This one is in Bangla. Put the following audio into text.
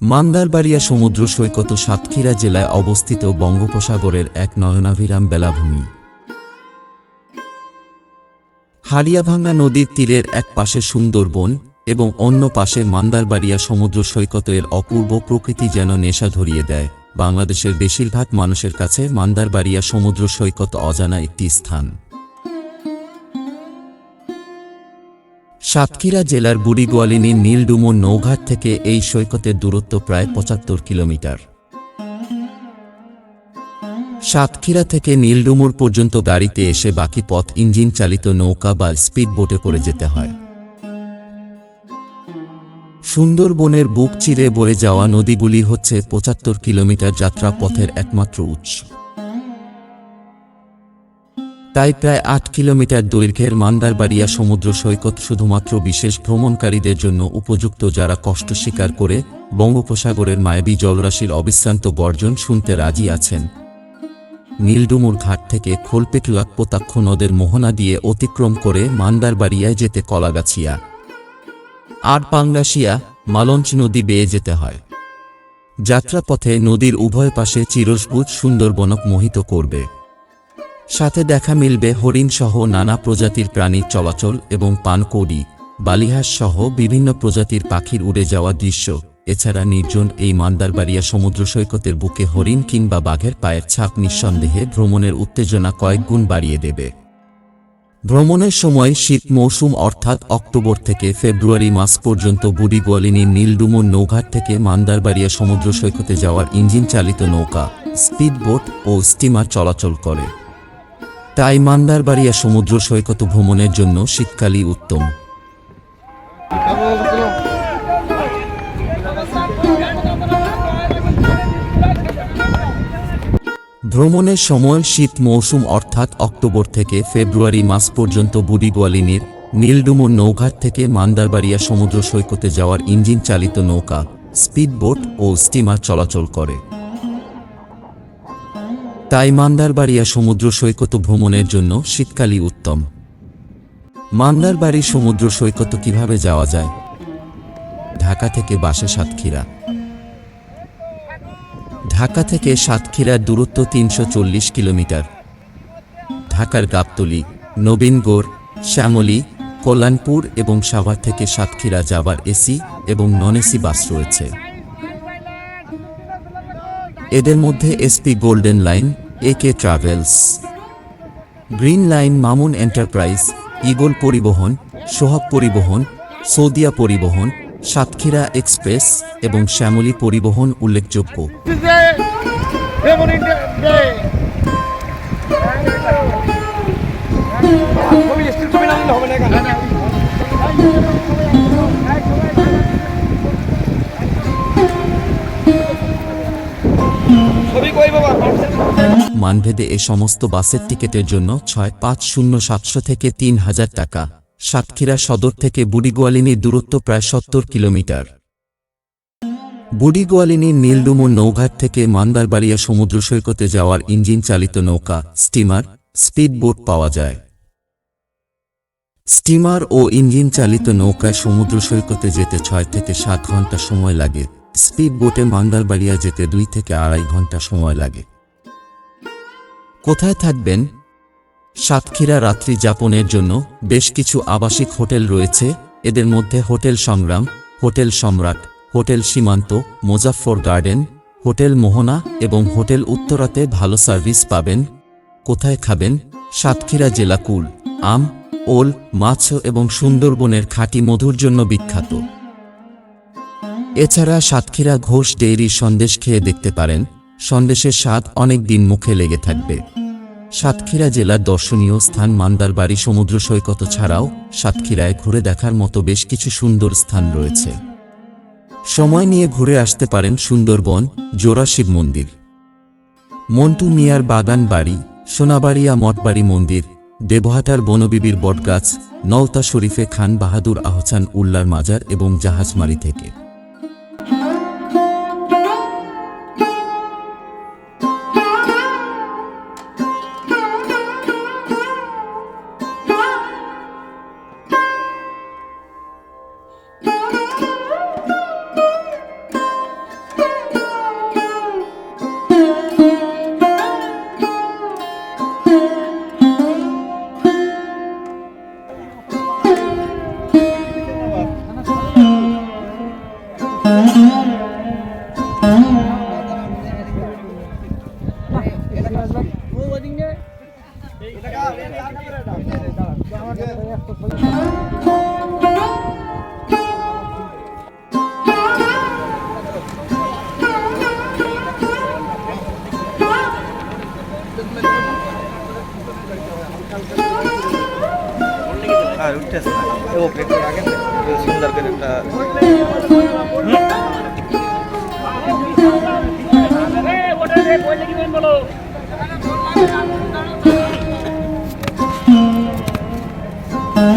মান্দারবাড়িয়া সমুদ্র সৈকত সাতক্ষীরা জেলায় অবস্থিত বঙ্গোপসাগরের এক নয়নাভিরাম বেলাভূমি। হারিয়াভাঙ্গা নদীর তীরের এক পাশে সুন্দরবন এবং অন্য পাশে মান্দারবাড়িয়া সমুদ্র সৈকতের অপূর্ব প্রকৃতি যেন নেশা ধরিয়ে দেয়। বাংলাদেশের বেশিরভাগ মানুষের কাছে মান্দারবাড়িয়া সমুদ্র সৈকত অজানা একটি স্থান। সাতক্ষীরা জেলার বুড়িগোয়ালিনীর নীলডুমো নৌঘাট থেকে এই সৈকতের দূরত্ব প্রায় পঁচাত্তর কিলোমিটার। সাতক্ষীরা থেকে নীলডুমুর পর্যন্ত গাড়িতে এসে বাকি পথ ইঞ্জিন চালিত নৌকা বা স্পিড বোটে করে যেতে হয়। সুন্দরবনের বুক চিরে বয়ে যাওয়া নদীগুলি হচ্ছে পঁচাত্তর কিলোমিটার যাত্রা পথের একমাত্র উৎস। তাই প্রায় আট কিলোমিটার দৈর্ঘ্যের মান্দারবাড়িয়া সমুদ্র সৈকত শুধুমাত্র বিশেষ ভ্রমণকারীদের জন্য উপযুক্ত যারা কষ্ট স্বীকার করে বঙ্গোপসাগরের মায়াবী জলরাশির অবিশ্রান্ত গর্জন শুনতে রাজি আছেন। নীলডুমুর ঘাট থেকে খোলপেটুয়া পোতাক্ষ নদের মোহনা দিয়ে অতিক্রম করে মান্দারবাড়িয়ায় যেতে কলাগাছিয়া। আর পাংলাশিয়া মালঞ্চ নদী বেয়ে যেতে হয়। যাত্রাপথে নদীর উভয় পাশে চিরসবুজ সুন্দরবনক মোহিত করবে। সাথে দেখা মিলবে হরিণ সহ নানা প্রজাতির প্রাণীর চলাচল এবং পানকৌড়ি। বালিহাস সহ বিভিন্ন প্রজাতির পাখির উড়ে যাওয়া দৃশ্য। এছাড়া নির্জন এই মান্দারবাড়িয়া সমুদ্র সৈকতের বুকে হরিণ কিংবা বাঘের পায়ের ছাপ নিঃসন্দেহে ভ্রমণের উত্তেজনা কয়েক গুণ বাড়িয়ে দেবে। ভ্রমণের সময় শীত মৌসুম অর্থাৎ অক্টোবর থেকে ফেব্রুয়ারি মাস পর্যন্ত বুড়িগোয়ালিনীর নীলডুমুর নৌঘাট থেকে মান্দারবাড়িয়া সমুদ্র সৈকতে যাওয়ার ইঞ্জিন চালিত নৌকা, স্পিডবোট ও স্টিমার চলাচল করে। তাই মান্দারবাড়িয়া সমুদ্র সৈকত ভ্রমণের জন্য শীতকালই উত্তম। ভ্রমণের সময় শীত মৌসুম অর্থাৎ অক্টোবর থেকে ফেব্রুয়ারি মাস পর্যন্ত বুড়িগোয়ালিনীর নীলডুমুর নৌঘাট থেকে মান্দারবাড়িয়া সমুদ্র সৈকতে যাওয়ার ইঞ্জিন চালিত নৌকা, স্পিডবোট ও স্টিমার চলাচল করে। তাই মান্দারবাড়িয়া সমুদ্র সৈকত ভ্রমণের জন্য শীতকালই উত্তম। মান্দারবাড়ি সমুদ্র সৈকত কীভাবে যাওয়া যায়? ঢাকা থেকে বাসে সাতক্ষীরা। ঢাকা থেকে সাতক্ষীরার দূরত্ব তিনশো চল্লিশ কিলোমিটার। ঢাকার গাবতলী নবীনগড় শ্যামলী, কল্যাণপুর এবং সাভার থেকে সাতক্ষীরা যাবার এসি এবং নন এসি বাস রয়েছে। এদের মধ্যে SP golden line A K travels green line Mamun enterprise eagle পরিবহন সোহাগ পরিবহন সৌদিয়া পরিবহন সাতক্ষীরা এক্সপ্রেস এবং শ্যামলী পরিবহন উল্লেখযোগ্য। মানভেদে এ সমস্ত বাসের টিকেটের জন্য ছয় পাঁচ শূন্য সাতশো থেকে তিন হাজার টাকা। সাতক্ষীরা সদর থেকে বুড়িগোয়ালিনীর দূরত্ব প্রায় সত্তর কিলোমিটার। বুড়িগোয়ালিনীর নীলডুমুর নৌঘাট থেকে মান্দারবাড়িয়া সমুদ্র সৈকতে যাওয়ার ইঞ্জিন চালিত নৌকা, স্টিমার, স্পিডবোট পাওয়া যায়। স্টিমার ও ইঞ্জিন চালিত নৌকায় সমুদ্র সৈকতে যেতে ছয় থেকে সাত ঘণ্টা সময় লাগে। স্পিডবোটে মান্দারবাড়িয়া যেতে দুই থেকে আড়াই ঘণ্টা সময় লাগে। কোথায় থাকবেন? সাতক্ষীরা রাত্রি যাপনের জন্য বেশ কিছু আবাসিক হোটেল রয়েছে। এদের মধ্যে হোটেল সংগ্রাম, হোটেল সম্রাট, হোটেল সীমান্ত, মোজাফফর গার্ডেন, হোটেল মোহনা এবং হোটেল উত্তরাতে ভালো সার্ভিস পাবেন। কোথায় খাবেন? সাতক্ষীরা জেলা কুল, আম, ওল মাছ এবং সুন্দরবনের খাঁটি মধুর জন্য বিখ্যাত। এছাড়া সাতক্ষীরা ঘোষ ডেইরির সন্দেশ খেয়ে দেখতে পারেন। সন্দেশের স্বাদ অনেক দিন মুখে লেগে থাকবে। সাতক্ষীরা জেলার দর্শনীয় স্থান মান্দারবাড়ি সমুদ্র সৈকত ছাড়াও সাতক্ষীরায় ঘুরে দেখার মতো বেশ কিছু সুন্দর স্থান রয়েছে। সময় নিয়ে ঘুরে আসতে পারেন সুন্দরবন জোড়া শিব মন্দির। মন্টু মিয়ার বাগান বাড়ি, সোনাবাড়িয়া মঠবাড়ি মন্দির, দেবহাটার বনবিবির বটগাছ নলতা শরীফে খান বাহাদুর আহসান উল্লার মাজার এবং জাহাজমারি থেকে। আর উঠতেছে না ও প্লেট আগে। সুন্দর করে একটা